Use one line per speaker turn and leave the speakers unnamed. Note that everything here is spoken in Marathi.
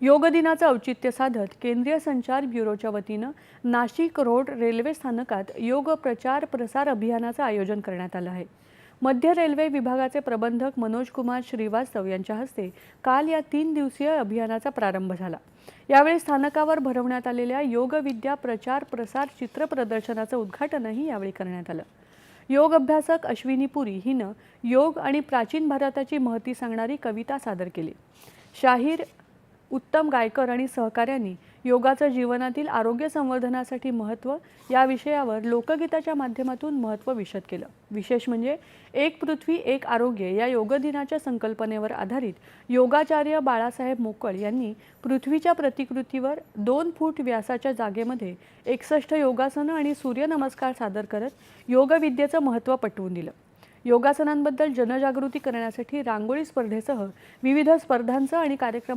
योग दिनाचं औचित्य साधत केंद्रीय संचार ब्युरोच्या वतीनं नाशिक रोड रेल्वे स्थानकात योग प्रचार प्रसार अभियानाचं आयोजन करण्यात आलं आहे. मध्य रेल्वे विभागाचे प्रबंधक मनोज कुमार श्रीवास्तव यांच्या हस्ते काल या तीन दिवसीय अभियानाचा प्रारंभ झाला. यावेळी स्थानकावर भरवण्यात आलेल्या योगविद्या प्रचार प्रसार चित्र प्रदर्शनाचं उद्घाटनही यावेळी करण्यात आलं. योग अभ्यासक अश्विनी पुरी हिनं योग आणि प्राचीन भारताची महती सांगणारी कविता सादर केली. शाहीर उत्तम गायकर आणि सहकाऱ्यांनी योगाचं जीवनातील आरोग्य संवर्धनासाठी महत्त्व या विषयावर लोकगीताच्या माध्यमातून महत्त्व विशद केलं. विशेष म्हणजे एक पृथ्वी एक आरोग्य या योग दिनाच्या संकल्पनेवर आधारित योगाचार्य बाळासाहेब मोकळ यांनी पृथ्वीच्या प्रतिकृतीवर दोन फूट व्यासाच्या जागेमध्ये एकसष्ट योगासनं आणि सूर्यनमस्कार सादर करत योगविद्येचं महत्त्व पटवून दिलं. योगासनांबद्दल जनजागृती करण्यासाठी रांगोळी स्पर्धेसह विविध स्पर्धांचं आणि कार्यक्रम